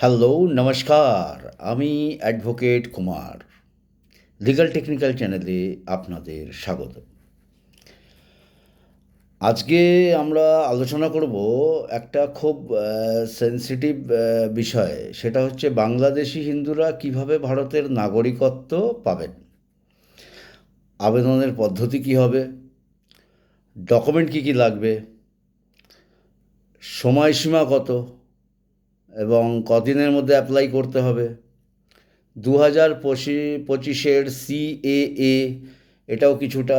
Hello, নমস্কার। আমি advocate Kumar. Legal technical চ্যানেলে আপনাদের স্বাগত। আজকে আমরা আলোচনা করব একটা খুব সেন্সিটিভ বিষয়। সেটা হচ্ছে বাংলাদেশি হিন্দুরা কীভাবে ভারতের নাগরিকত্ব পাবেন? আবেদনের পদ্ধতি কী হবে? ডকুমেন্ট কী কী লাগবে? সময়সীমা কত? এবং কদিনের মধ্যে অ্যাপ্লাই করতে হবে। দু হাজার পঁচি, পঁচিশের সিএএ এটাও কিছুটা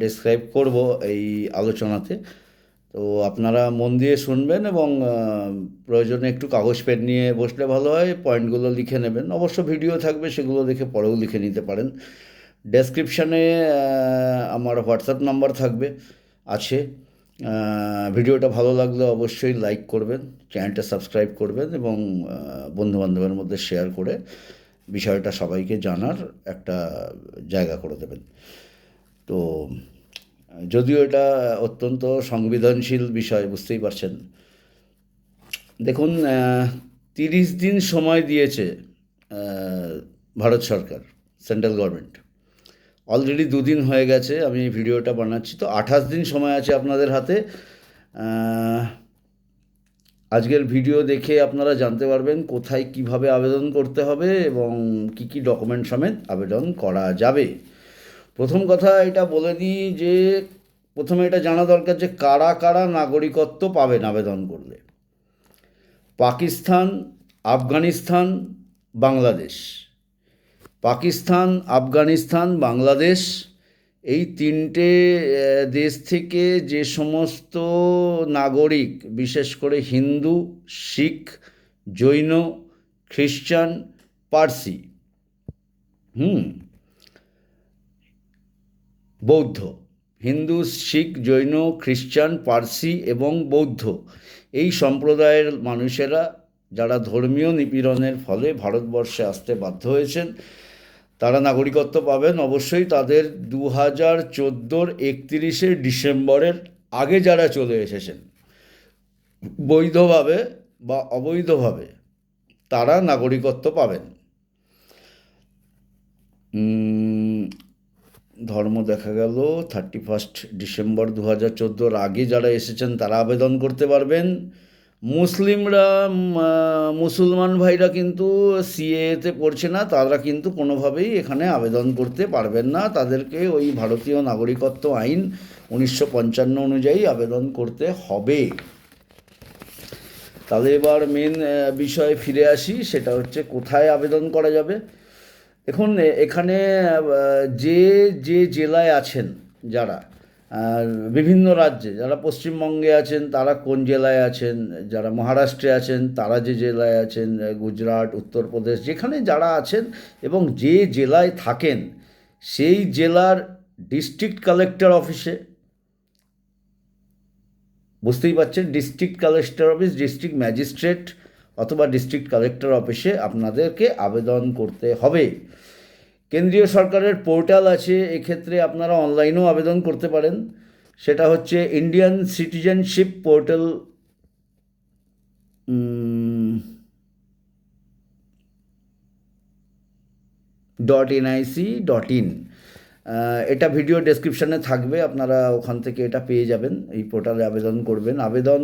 ডিসক্রাইব করব এই আলোচনাতে। তো আপনারা মন দিয়ে শুনবেন এবং প্রয়োজনে একটু কাগজ পেন নিয়ে বসলে ভালো হয়, পয়েন্টগুলো লিখে নেবেন। অবশ্য ভিডিও থাকবে, সেগুলো দেখে পরেও লিখে নিতে পারেন। ডেসক্রিপশানে আমার হোয়াটসঅ্যাপ নাম্বার থাকবে, আছে। ভিডিওটা ভালো লাগলে অবশ্যই লাইক করবেন চ্যানেলটা সাবস্ক্রাইব করবেন এবং বন্ধুবান্ধবের মধ্যে শেয়ার করে বিষয়টা সবাইকে জানার একটা জায়গা করে দেবেন। তো, যদিও এটা অত্যন্ত সংবেদনশীল বিষয়, বুঝতেই পারছেন। দেখুন তিরিশ দিন সময় দিয়েছে ভারত সরকার সেন্ট্রাল গভর্নমেন্ট অলরেডি দুদিন হয়ে গেছে, আমি ভিডিওটা বানাচ্ছি। তো আঠাশ দিন সময় আছে আপনাদের হাতে। আজকের ভিডিও দেখে আপনারা জানতে পারবেন কোথায় কীভাবে আবেদন করতে হবে এবং কি কি ডকুমেন্ট সমেত আবেদন করা যাবে। প্রথম কথা এটা বলে দিই যে, প্রথমে এটা জানা দরকার যে কারা কারা নাগরিকত্ব পাবেন আবেদন করলে। পাকিস্তান, আফগানিস্তান, বাংলাদেশ। পাকিস্তান, আফগানিস্তান, বাংলাদেশ, এই তিনটে দেশ থেকে যে সমস্ত নাগরিক, বিশেষ করে হিন্দু, শিখ, জৈন, খ্রিস্টান, পার্সি, হুম, বৌদ্ধ, হিন্দু, শিখ, জৈন, খ্রিস্টান, পার্সি এবং বৌদ্ধ, এই সম্প্রদায়ের মানুষেরা যারা ধর্মীয় নিপীড়নের ফলে ভারতবর্ষে আসতে বাধ্য হয়েছেন তারা নাগরিকত্ব পাবেন। অবশ্যই তাদের দু হাজার চোদ্দোর একত্রিশে ডিসেম্বরের আগে যারা চলে এসেছেন, বৈধভাবে বা অবৈধভাবে তারা নাগরিকত্ব পাবেন। ধর্ম দেখা গেল, থার্টি ফার্স্ট ডিসেম্বর দু হাজার চোদ্দোর আগে যারা এসেছেন তারা আবেদন করতে পারবেন। মুসলিমরা মুসলমান ভাইরা কিন্তু সিএতে পড়ছে না, তারা কিন্তু কোনোভাবেই এখানে আবেদন করতে পারবেন না। তাদেরকে ওই ভারতীয় নাগরিকত্ব আইন উনিশশো পঞ্চান্ন অনুযায়ী আবেদন করতে হবে। তাহলে এবার মেন বিষয়ে ফিরে আসি, সেটা হচ্ছে কোথায় আবেদন করা যাবে? এখন এখানে যে যে জেলায় আছেন যারা আর বিভিন্ন রাজ্যে, যারা পশ্চিমবঙ্গে আছেন, তারা কোন জেলায় আছেন, যারা মহারাষ্ট্রে আছেন, তারা যে জেলায় আছেন গুজরাট, উত্তরপ্রদেশ, যেখানে যারা আছেন এবং যে জেলায় থাকেন, সেই জেলার ডিস্ট্রিক্ট কালেক্টর অফিসে বুঝতেই পারছেন district collector office district magistrate অথবা ডিস্ট্রিক্ট কালেক্টর অফিসে আপনাদেরকে আবেদন করতে হবে। কেন্দ্রীয় সরকারের পোর্টাল আছে, এক্ষেত্রে আপনারা অনলাইনেও আবেদন করতে পারেন। সেটা হচ্ছে Indian citizenship portal dot NIC dot in এটা ভিডিও ডেসক্রিপশানে থাকবে, আপনারা ওখান থেকে এটা পেয়ে যাবেন, এই পোর্টালে আবেদন করবেন। আবেদন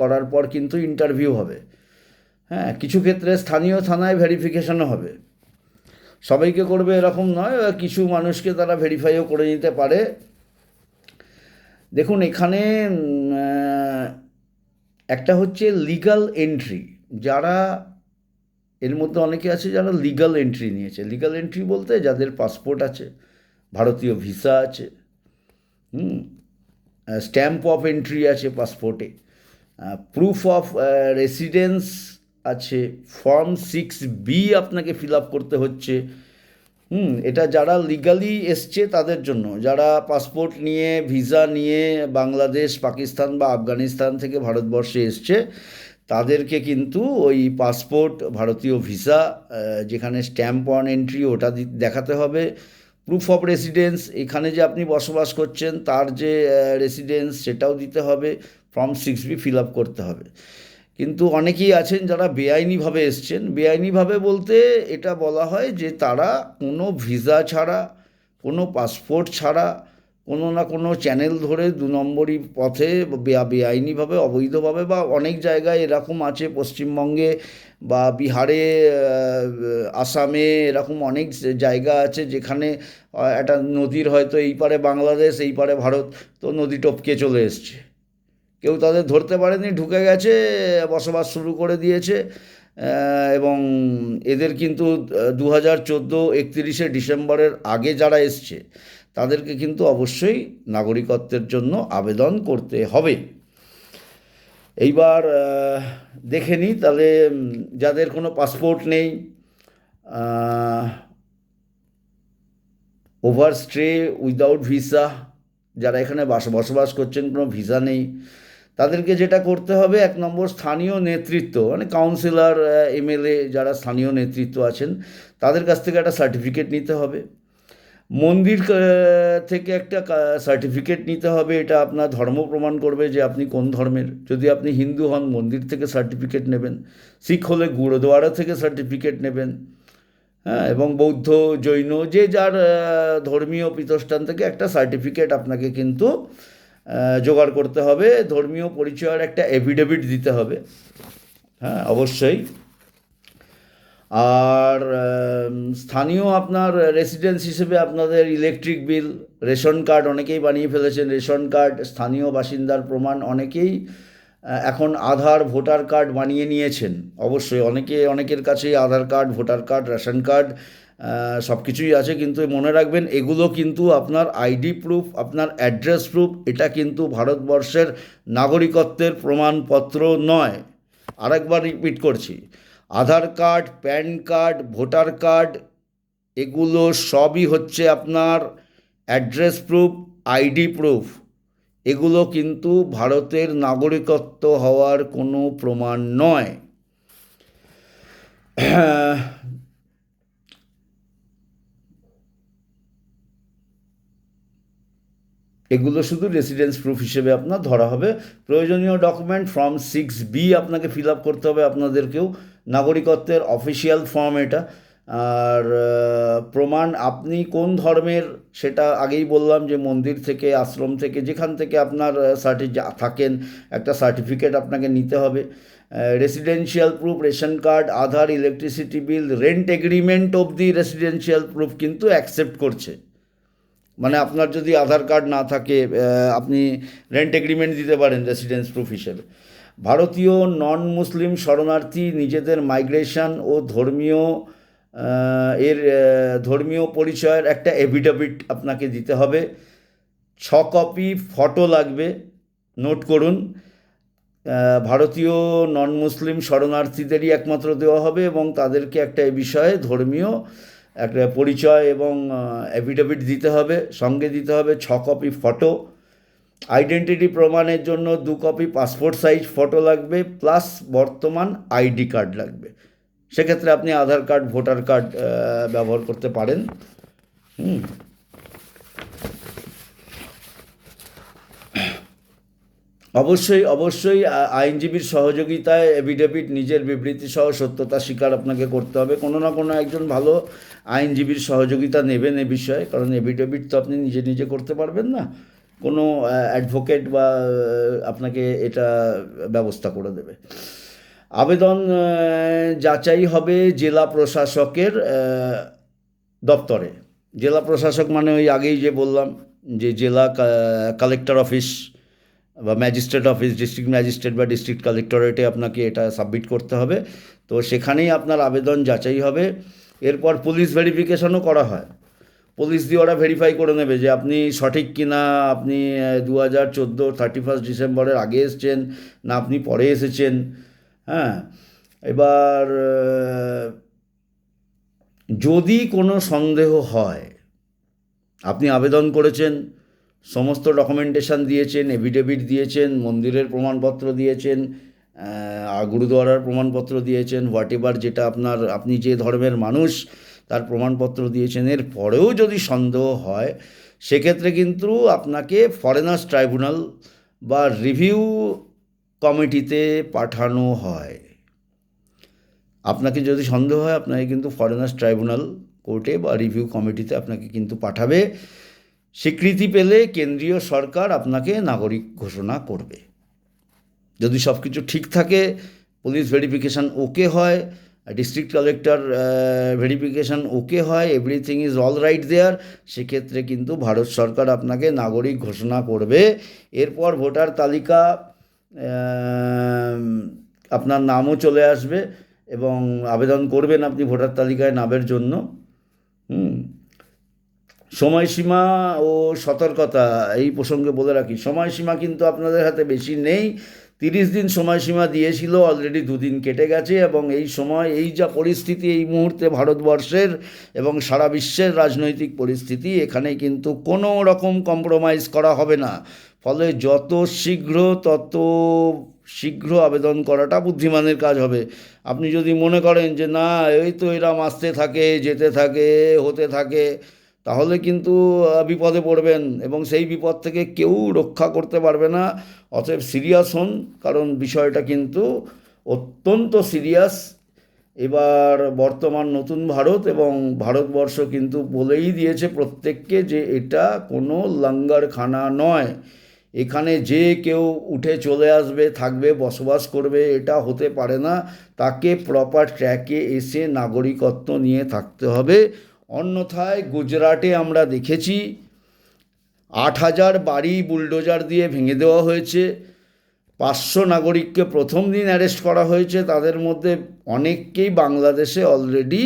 করার পর কিন্তু ইন্টারভিউ হবে। হ্যাঁ কিছু ক্ষেত্রে স্থানীয় থানায় ভেরিফিকেশনও হবে। সবাইকে করবে এরকম নয় কিছু মানুষকে তারা ভেরিফাইও করে নিতে পারে। দেখুন, এখানে একটা হচ্ছে লিগাল এন্ট্রি যারা, এর মধ্যে অনেকে আছে যারা লিগাল এন্ট্রি নিয়েছে। লিগাল এন্ট্রি বলতে যাদের পাসপোর্ট আছে, ভারতীয় ভিসা আছে, হুম স্ট্যাম্প অফ এন্ট্রি আছে পাসপোর্টে প্রুফ অফ রেসিডেন্স আছে। ফর্ম সিক্স বি আপনাকে ফিল আপ করতে হচ্ছে। হুম, এটা যারা লিগালি এসছে তাদের জন্য। যারা পাসপোর্ট নিয়ে ভিসা নিয়ে বাংলাদেশ, পাকিস্তান বা আফগানিস্তান থেকে ভারতবর্ষে এসছে, তাদেরকে কিন্তু ওই পাসপোর্ট ভারতীয় ভিসা যেখানে স্ট্যাম্প অন এন্ট্রি ওটা দেখাতে হবে। প্রুফ অফ রেসিডেন্স এখানে যে আপনি বসবাস করছেন, তার যে রেসিডেন্স সেটাও দিতে হবে। Form six B fill up করতে হবে। কিন্তু অনেকেই আছেন যারা বেআইনিভাবে এসছেন। বেআইনিভাবে বলতে এটা বলা হয় যে তারা কোনো ভিসা ছাড়া, কোনো পাসপোর্ট ছাড়া, কোনো না কোনো চ্যানেল ধরে দু নম্বরই পথে বেআইনিভাবে, অবৈধভাবে বা অনেক জায়গায় এরকম আছে পশ্চিমবঙ্গে বা বিহারে আসামে এরকম অনেক জায়গা আছে যেখানে একটা নদীর হয়তো এই পারে বাংলাদেশ, এই পারে ভারত, তো নদী টপকে চলে এসছে। কেউ তাদের ধরতে পারেনি, ঢুকে গেছে, বসবাস শুরু করে দিয়েছে এবং এদের কিন্তু দু হাজার চোদ্দ একত্রিশে ডিসেম্বরের আগে যারা এসছে, তাদেরকে কিন্তু অবশ্যই নাগরিকত্বের জন্য আবেদন করতে হবে। এইবার দেখে নিই, তাহলে যাদের কোনো পাসপোর্ট নেই ওভার স্টে উইদাউট ভিসা, যারা এখানে বাস, বসবাস করছেন, কোনো ভিসা নেই তাদেরকে যেটা করতে হবে, এক নম্বর স্থানীয় নেতৃত্ব মানে কাউন্সিলর এমএলএ যারা স্থানীয় নেতৃত্ব আছেন, তাদের কাছ থেকে একটা সার্টিফিকেট নিতে হবে। মন্দির থেকে একটা সার্টিফিকেট নিতে হবে, এটা আপনার ধর্ম প্রমাণ করবে যে আপনি কোন ধর্মের। যদি আপনি হিন্দু হন, মন্দির থেকে সার্টিফিকেট নেবেন, শিখ হলে গুরুদুয়ারা থেকে সার্টিফিকেট নেবেন হ্যাঁ এবং বৌদ্ধ, জৈন, যে যার ধর্মীয় পীঠস্থান থেকে একটা সার্টিফিকেট আপনাকে কিন্তু জোগাড় করতে হবে। ধর্মীয় পরিচয়ের একটা এফিডেভিট দিতে হবে। হ্যাঁ অবশ্যই। আর স্থানীয় আপনার রেসিডেন্স হিসেবে আপনাদের ইলেকট্রিক বিল রেশন কার্ড অনেকেই বানিয়ে ফেলেছেন। রেশন কার্ড, স্থানীয় বাসিন্দার প্রমাণ অনেকেই এখন আধার, ভোটার কার্ড বানিয়ে নিয়েছেন। অবশ্যই, অনেকে, অনেকের কাছেই Aadhaar card, voter card, ration card সব কিছুই আছে, কিন্তু মনে রাখবেন, এগুলো কিন্তু আপনার আইডি প্রুফ, আপনার অ্যাড্রেস প্রুফ, এটা কিন্তু ভারতবর্ষের নাগরিকত্বের প্রমাণপত্র নয়। আরেকবার রিপিট করছি, Aadhaar card, PAN card, voter card, এগুলো সবই হচ্ছে আপনার অ্যাড্রেস প্রুফ, আইডি প্রুফ। এগুলো কিন্তু ভারতের নাগরিকত্ব হওয়ার কোনো প্রমাণ নয়। এগুলো শুধু রেসিডেন্স প্রুফ হিসেবে আপনার ধরা হবে। প্রয়োজনীয় ডকুমেন্ট ফর্ম সিক্স বি আপনাকে ফিল আপ করতে হবে আপনাদেরকেও। নাগরিকত্বের অফিসিয়াল ফর্ম এটা। আর প্রমাণ আপনি কোন ধর্মের সেটা আগেই বললাম যে মন্দির থেকে, আশ্রম থেকে, যেখান থেকে আপনার সার্টি থাকেন, একটা সার্টিফিকেট আপনাকে নিতে হবে। Residential proof ration card Aadhaar electricity bill rent agreement of the residential proof কিন্তু অ্যাকসেপ্ট করছে। মানে আপনার যদি আধার কার্ড না থাকে আপনি রেন্ট এগ্রিমেন্ট দিতে পারেন রেসিডেন্স প্রুফ হিসেবে। ভারতীয় নন মুসলিম শরণার্থী নিজেদের মাইগ্রেশন ও ধর্মীয় এর ধর্মীয় পরিচয়ের একটা এভিডেভিট আপনাকে দিতে হবে। ছ কপি ফটো লাগবে নোট করুন। ভারতীয় নন মুসলিম শরণার্থীদেরই একমাত্র দেওয়া হবে এবং তাদেরকে একটা এ বিষয়ে ধর্মীয় একটা পরিচয় এবং অ্যাফিডেভিট দিতে হবে, সঙ্গে দিতে হবে ছ কপি ফটো আইডেন্টিটি প্রমাণের জন্য দু কপি পাসপোর্ট সাইজ ফটো লাগবে প্লাস বর্তমান আইডি কার্ড লাগবে। সেক্ষেত্রে আপনি আধার কার্ড ভোটার কার্ড ব্যবহার করতে পারেন। হুম। অবশ্যই অবশ্যই আইনজীবীর সহযোগিতায় এভিডেভিট নিজের বিবৃতি সহ সত্যতা স্বীকার আপনাকে করতে হবে। কোনো না কোনো একজন ভালো আইনজীবীর সহযোগিতা নেবেন এ বিষয়ে, কারণ এভিডেভিট তো আপনি নিজে নিজে করতে পারবেন না। কোনো অ্যাডভোকেট বা আপনাকে এটা ব্যবস্থা করে দেবে। আবেদন যাচাই হবে জেলা প্রশাসকের দপ্তরে। জেলা প্রশাসক মানে ওই আগেই যে বললাম যে জেলা কালেক্টর অফিস বা ম্যাজিস্ট্রেট অফিস ডিস্ট্রিক্ট ম্যাজিস্ট্রেট বা ডিস্ট্রিক্ট কালেক্টরেটে আপনাকে এটা সাবমিট করতে হবে। তো সেখানেই আপনার আবেদন যাচাই হবে। এরপর পুলিশ ভেরিফিকেশনও করা হয়। পুলিশ দিয়ে ওরা ভেরিফাই করে নেবে যে আপনি সঠিক কিনা, আপনি দু হাজার চোদ্দ থার্টি ফার্স্ট ডিসেম্বরের আগে এসেছেন না আপনি পরে এসেছেন। হ্যাঁ এবার যদি কোনো সন্দেহ হয়, আপনি আবেদন করেছেন সমস্ত ডকুমেন্টেশন দিয়েছেন এভিডেভিট দিয়েছেন, মন্দিরের প্রমাণপত্র দিয়েছেন গুরুদুয়ারার প্রমাণপত্র দিয়েছেন হোয়াট এভার যেটা আপনার, আপনি যে ধর্মের মানুষ, তার প্রমাণপত্র দিয়েছেন। এর পরেও যদি সন্দেহ হয়, সেক্ষেত্রে কিন্তু আপনাকে ফরেনার্স ট্রাইব্যুনাল বা রিভিউ কমিটিতে পাঠানো হয়। আপনাকে যদি সন্দেহ হয়, আপনাকে কিন্তু ফরেনার্স ট্রাইব্যুনাল কোর্টে বা রিভিউ কমিটিতে আপনাকে কিন্তু পাঠাবে। স্বীকৃতি পেলে কেন্দ্রীয় সরকার আপনাকে নাগরিক ঘোষণা করবে। যদি সব কিছু ঠিক থাকে পুলিশ ভেরিফিকেশান ওকে হয় ডিস্ট্রিক্ট কালেক্টর ভেরিফিকেশান ওকে হয় everything is all right there সেক্ষেত্রে কিন্তু ভারত সরকার আপনাকে নাগরিক ঘোষণা করবে। এরপর ভোটার তালিকা আপনার নামও চলে আসবে এবং আবেদন করবেন আপনি ভোটার তালিকায় নামের জন্য। সময়সীমা ও সতর্কতা, এই প্রসঙ্গে বলে রাখি, সময়সীমা কিন্তু আপনাদের হাতে বেশি নেই। তিরিশ দিন সময়সীমা দিয়েছিল অলরেডি দুদিন কেটে গেছে এবং এই সময়, এই যা পরিস্থিতি এই মুহূর্তে ভারতবর্ষের এবং সারা বিশ্বের রাজনৈতিক পরিস্থিতি, এখানে কিন্তু কোনো রকম কম্প্রোমাইজ করা হবে না। ফলে যত শীঘ্র, তত শীঘ্র আবেদন করাটা বুদ্ধিমানের কাজ হবে। আপনি যদি মনে করেন যে, না, এই তো এরম আসতে থাকে, যেতে থাকে, হতে থাকে তাহলে কিন্তু বিপদে পড়বেন এবং সেই বিপদ থেকে কেউ রক্ষা করতে পারবে না। অতএব সিরিয়াস হন, কারণ বিষয়টা কিন্তু অত্যন্ত সিরিয়াস। এবার বর্তমান নতুন ভারত এবং ভারতবর্ষ কিন্তু বলেই দিয়েছে প্রত্যেককে যে এটা কোনো লাঙ্গারখানা নয়। এখানে যে কেউ উঠে চলে আসবে, থাকবে, বসবাস করবে, এটা হতে পারে না। তাকে প্রপার ট্র্যাকে এসে নাগরিকত্ব নিয়ে থাকতে হবে। অন্যথায় গুজরাটে আমরা দেখেছি আট হাজার বাড়ি বুলডোজার দিয়ে ভেঙে দেওয়া হয়েছে। পাঁচশো নাগরিককে প্রথম দিন অ্যারেস্ট করা হয়েছে। তাদের মধ্যে অনেককেই বাংলাদেশে অলরেডি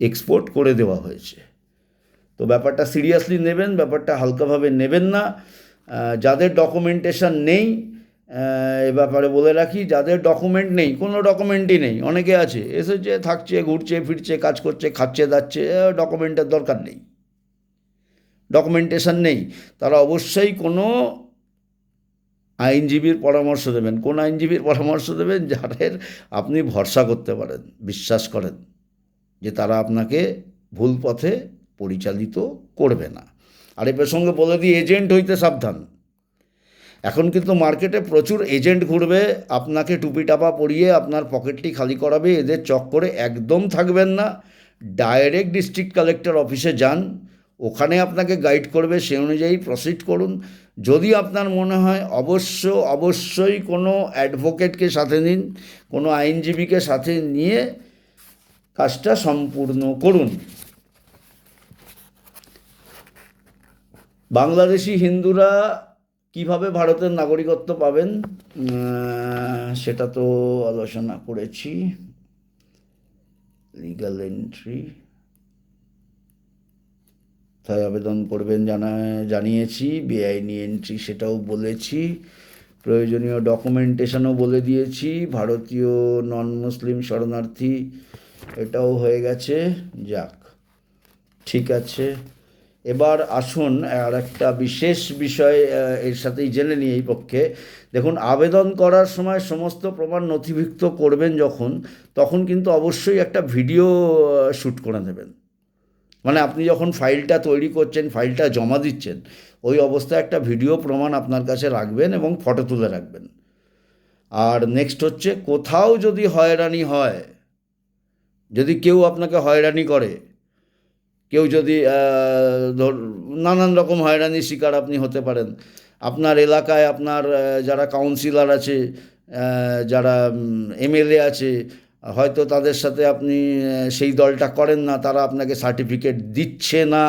এক্সপোর্ট করে দেওয়া হয়েছে। তো ব্যাপারটা সিরিয়াসলি নেবেন, ব্যাপারটা হালকাভাবে নেবেন না। যাদের ডকুমেন্টেশন নেই এ ব্যাপারে বলে রাখি, যাদের ডকুমেন্ট নেই, কোনো ডকুমেন্টই নেই, অনেকে আছে, এসেছে, থাকছে, ঘুরছে, ফিরছে, কাজ করছে, খাচ্ছে, দাচ্ছে ডকুমেন্টের দরকার নেই। ডকুমেন্টেশন নেই, তারা অবশ্যই কোনো আইনজীবীর পরামর্শ দেবেন। কোন আইনজীবীর পরামর্শ দেবেন যাদের আপনি ভরসা করতে পারেন, বিশ্বাস করেন যে তারা আপনাকে ভুল পথে পরিচালিত করবে না। আর এ প্রসঙ্গে বলে দিই, এজেন্ট হইতে সাবধান। এখন কিন্তু মার্কেটে প্রচুর এজেন্ট ঘুরবে, আপনাকে টুপি টাপা পরিয়ে আপনার পকেটটি খালি করাবে, এদের চক্করে একদম থাকবেন না। ডাইরেক্ট ডিস্ট্রিক্ট কালেক্টর অফিসে যান, ওখানে আপনাকে গাইড করবে, সে অনুযায়ী প্রসিড করুন। যদি আপনার মনে হয় অবশ্য, অবশ্যই কোনো অ্যাডভোকেটকে সাথে নিন, কোনো আইনজীবীকে সাথে নিয়ে কাজটা সম্পূর্ণ করুন। বাংলাদেশি হিন্দুরা কীভাবে ভারতের নাগরিকত্ব পাবেন? সেটা তো আলোচনা করেছি। লিগাল এন্ট্রি তাই আবেদন করবেন জানা, জানিয়েছি। বেআইনি এন্ট্রি সেটাও বলেছি। প্রয়োজনীয় ডকুমেন্টেশনও বলে দিয়েছি। ভারতীয় নন মুসলিম শরণার্থী এটাও হয়ে গেছে। যাক, ঠিক আছে। এবার আসুন, আর একটা বিশেষ বিষয় এর সাথেই জেনে নিই এই পক্ষে। দেখুন, আবেদন করার সময় সমস্ত প্রমাণ নথিভুক্ত করবেন যখন, তখন কিন্তু অবশ্যই একটা ভিডিও শ্যুট করে নেবেন। মানে আপনি যখন ফাইলটা তৈরি করছেন, ফাইলটা জমা দিচ্ছেন, ওই অবস্থায় একটা ভিডিও প্রমাণ আপনার কাছে রাখবেন এবং ফটো তুলে রাখবেন। আর নেক্সট হচ্ছে, কোথাও যদি হয়রানি হয়, যদি কেউ আপনাকে হয়রানি করে কেউ যদি নানান রকম হয়রানির শিকার আপনি হতে পারেন। আপনার এলাকায় আপনার যারা কাউন্সিলর আছে যারা এমএলএ আছে, হয়তো তাদের সাথে আপনি সেই দলটা করেন না, তারা আপনাকে সার্টিফিকেট দিচ্ছে না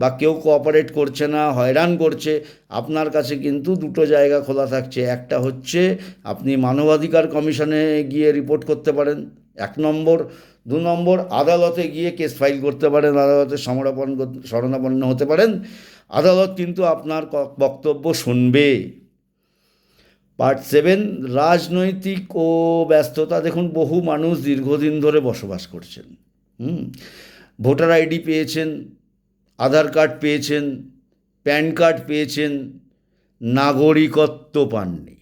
বা কেউ কোঅপারেট করছে না, হয়রান করছে, আপনার কাছে কিন্তু দুটো জায়গা খোলা থাকছে। একটা হচ্ছে, আপনি মানবাধিকার কমিশনে গিয়ে রিপোর্ট করতে পারেন, এক নম্বর। দু নম্বর, আদালতে গিয়ে কেস ফাইল করতে পারেন, আদালতে সমরাপন্ন শরণাপন্ন হতে পারেন। আদালত কিন্তু আপনার বক্তব্য শুনবে। পার্ট সেভেন, রাজনৈতিক ও ব্যস্ততা। দেখুন, বহু মানুষ দীর্ঘদিন ধরে বসবাস করছেন। হুম? ভোটার আইডি পেয়েছেন, আধার কার্ড পেয়েছেন, প্যান কার্ড পেয়েছেন, নাগরিকত্ব পাননি।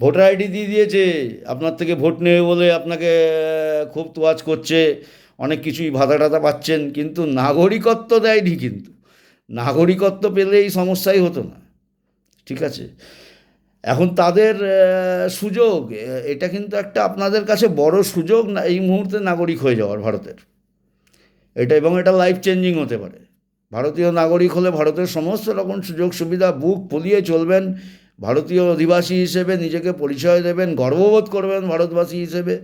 ভোটার আইডি দিয়ে দিয়েছে, আপনার থেকে ভোট নেবে বলে আপনাকে খুব তোয়াজ করছে, অনেক কিছুই ভাতা টাতা পাচ্ছেন, কিন্তু নাগরিকত্ব দেয়নি কিন্তু। নাগরিকত্ব পেলে এই সমস্যাই হতো না, ঠিক আছে? এখন তাদের সুযোগ এটা কিন্তু একটা আপনাদের কাছে বড় সুযোগ না, এই মুহূর্তে নাগরিক হয়ে যাওয়ার ভারতের। এটা এবং এটা লাইফ চেঞ্জিং হতে পারে। ভারতীয় নাগরিক হলে ভারতের সমস্ত রকম সুযোগ সুবিধা বুক ফুলিয়ে চলবেন ভারতীয় অধিবাসী হিসেবে নিজেকে পরিচয় দেবেন, গর্ববোধ করবেন ভারতবাসী হিসেবে।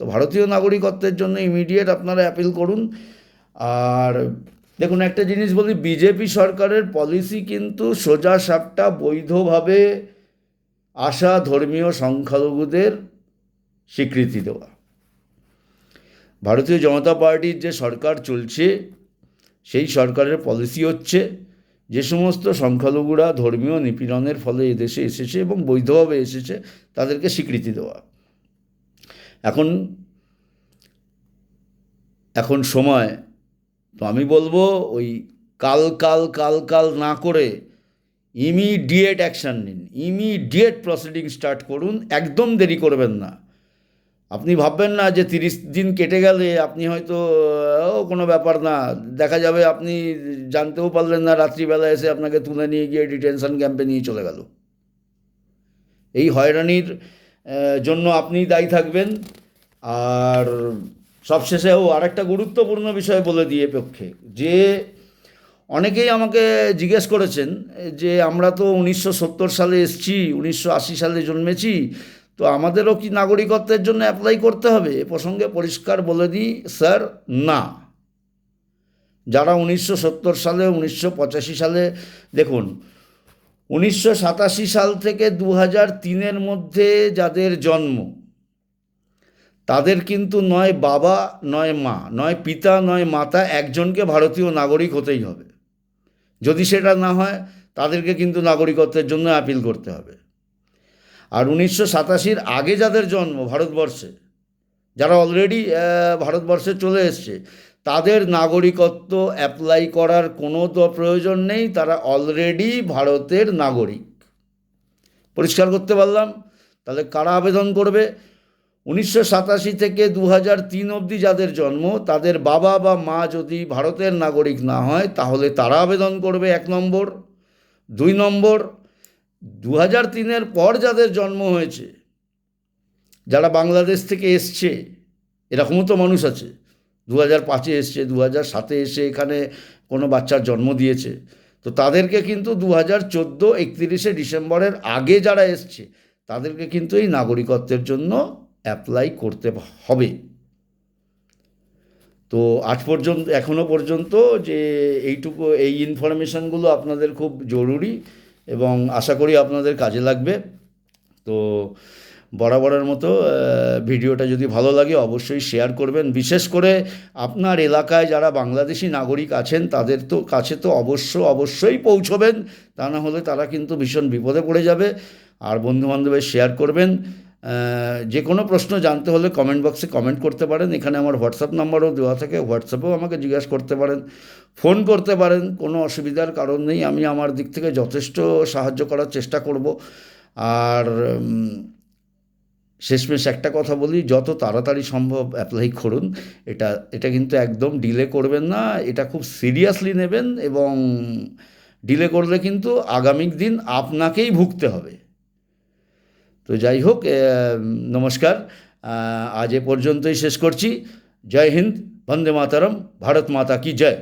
তো ভারতীয় নাগরিকত্বের জন্য ইমিডিয়েট আপনারা অ্যাপিল করুন। আর দেখুন, একটা জিনিস বলি বিজেপি সরকারের পলিসি কিন্তু সোজা সাপটা বৈধভাবে আসা ধর্মীয় সংখ্যালঘুদের স্বীকৃতি দেওয়া। ভারতীয় জনতা পার্টির যে সরকার চলছে, সেই সরকারের পলিসি হচ্ছে যে সমস্ত সংখ্যালঘুরা ধর্মীয় নিপীড়নের ফলে এদেশে এসেছে এবং বৈধভাবে এসেছে, তাদেরকে স্বীকৃতি দেওয়া। এখন এখন সময়। তো আমি বলব, ওই কাল কাল কাল কাল না করে ইমিডিয়েট অ্যাকশান নিন। ইমিডিয়েট প্রসিডিং স্টার্ট করুন। একদম দেরি করবেন না। আপনি ভাববেন না যে তিরিশ দিন কেটে গেলে আপনি হয়তো কোনো ব্যাপার না। দেখা যাবে আপনি জানতেও পারলেন না, রাত্রিবেলা এসে আপনাকে তুলে নিয়ে গিয়ে ডিটেনশন ক্যাম্পে নিয়ে চলে গেল। এই হয়রানির জন্য আপনি দায়ী থাকবেন। আর সবশেষে ও আরেকটা গুরুত্বপূর্ণ বিষয় বলে দিয়ে পক্ষে, যে অনেকেই আমাকে জিজ্ঞেস করেছেন যে আমরা তো উনিশশো সত্তর সালে এসছি, উনিশশো আশি সালে জন্মেছি তো আমাদেরও কি নাগরিকত্বের জন্য অ্যাপ্লাই করতে হবে? এ প্রসঙ্গে পরিষ্কার বলে দিই স্যার না। যারা উনিশশো সত্তর সালে, উনিশশো পঁচাশি সালে, দেখুন, উনিশশো সাতাশি সাল থেকে দু হাজার তিনের মধ্যে যাদের জন্ম, তাদের কিন্তু নয় বাবা, নয় মা, নয় পিতা, নয় মাতা, একজনকে ভারতীয় নাগরিক হতেই হবে। যদি সেটা না হয়, তাদেরকে কিন্তু নাগরিকত্বের জন্য অ্যাপিল করতে হবে। আর উনিশশো সাতাশির আগে যাদের জন্ম ভারতবর্ষে, যারা অলরেডি ভারতবর্ষে চলে এসছে, তাদের নাগরিকত্ব অ্যাপ্লাই করার কোনো তো প্রয়োজন নেই, তারা অলরেডি ভারতের নাগরিক। পরিষ্কার করতে পারলাম? তাহলে কারা আবেদন করবে? উনিশশো সাতাশি থেকে দু হাজার তিন অবধি যাদের জন্ম, তাদের বাবা বা মা যদি ভারতের নাগরিক না হয়, তাহলে তারা আবেদন করবে এক নম্বর। দুই নম্বর দু হাজার তিনের পর যাদের জন্ম হয়েছে, যারা বাংলাদেশ থেকে এসছে এরকমও তো মানুষ আছে। দু হাজার পাঁচে এসছে দু হাজার সাতে এসে এখানে কোনো বাচ্চার জন্ম দিয়েছে। তো তাদেরকে কিন্তু দু হাজার চোদ্দ একত্রিশে ডিসেম্বরের আগে যারা এসছে, তাদেরকে কিন্তু এই নাগরিকত্বের জন্য অ্যাপ্লাই করতে হবে। তো আজ পর্যন্ত এখনও পর্যন্ত যে এইটুকু, এই ইনফরমেশানগুলো আপনাদের খুব জরুরি। এবং আশা করি আপনাদের কাজে লাগবে। তো বরাবরের মতো ভিডিওটা যদি ভালো লাগে অবশ্যই শেয়ার করবেন। বিশেষ করে আপনার এলাকায় যারা বাংলাদেশি নাগরিক আছেন, তাদের তো কাছে তো অবশ্য অবশ্যই পৌঁছবেন। তা না হলে তারা কিন্তু ভীষণ বিপদে পড়ে যাবে। আর বন্ধুবান্ধবের শেয়ার করবেন। যে কোনো প্রশ্ন জানতে হলে কমেন্ট বক্সে কমেন্ট করতে পারেন। এখানে আমার হোয়াটসঅ্যাপ নাম্বারও দেওয়া থাকে। হোয়াটসঅ্যাপেও আমাকে জিজ্ঞাসা করতে পারেন ফোন করতে পারেন। কোনো অসুবিধার কারণ নেই। আমি আমার দিক থেকে যথেষ্ট সাহায্য করার চেষ্টা করব। আর শেষমেশ একটা কথা বলি, যত তাড়াতাড়ি সম্ভব অ্যাপ্লাই করুন। এটা এটা কিন্তু একদম ডিলে করবেন না। এটা খুব সিরিয়াসলি নেবেন এবং ডিলে করলে কিন্তু আগামী দিন আপনাকেই ভুগতে হবে। তো যাই হোক নমস্কার। আজ এ পর্যন্তই শেষ করছি। জয় হিন্দ, বন্দে মাতারম, ভারত মাতা কি জয়।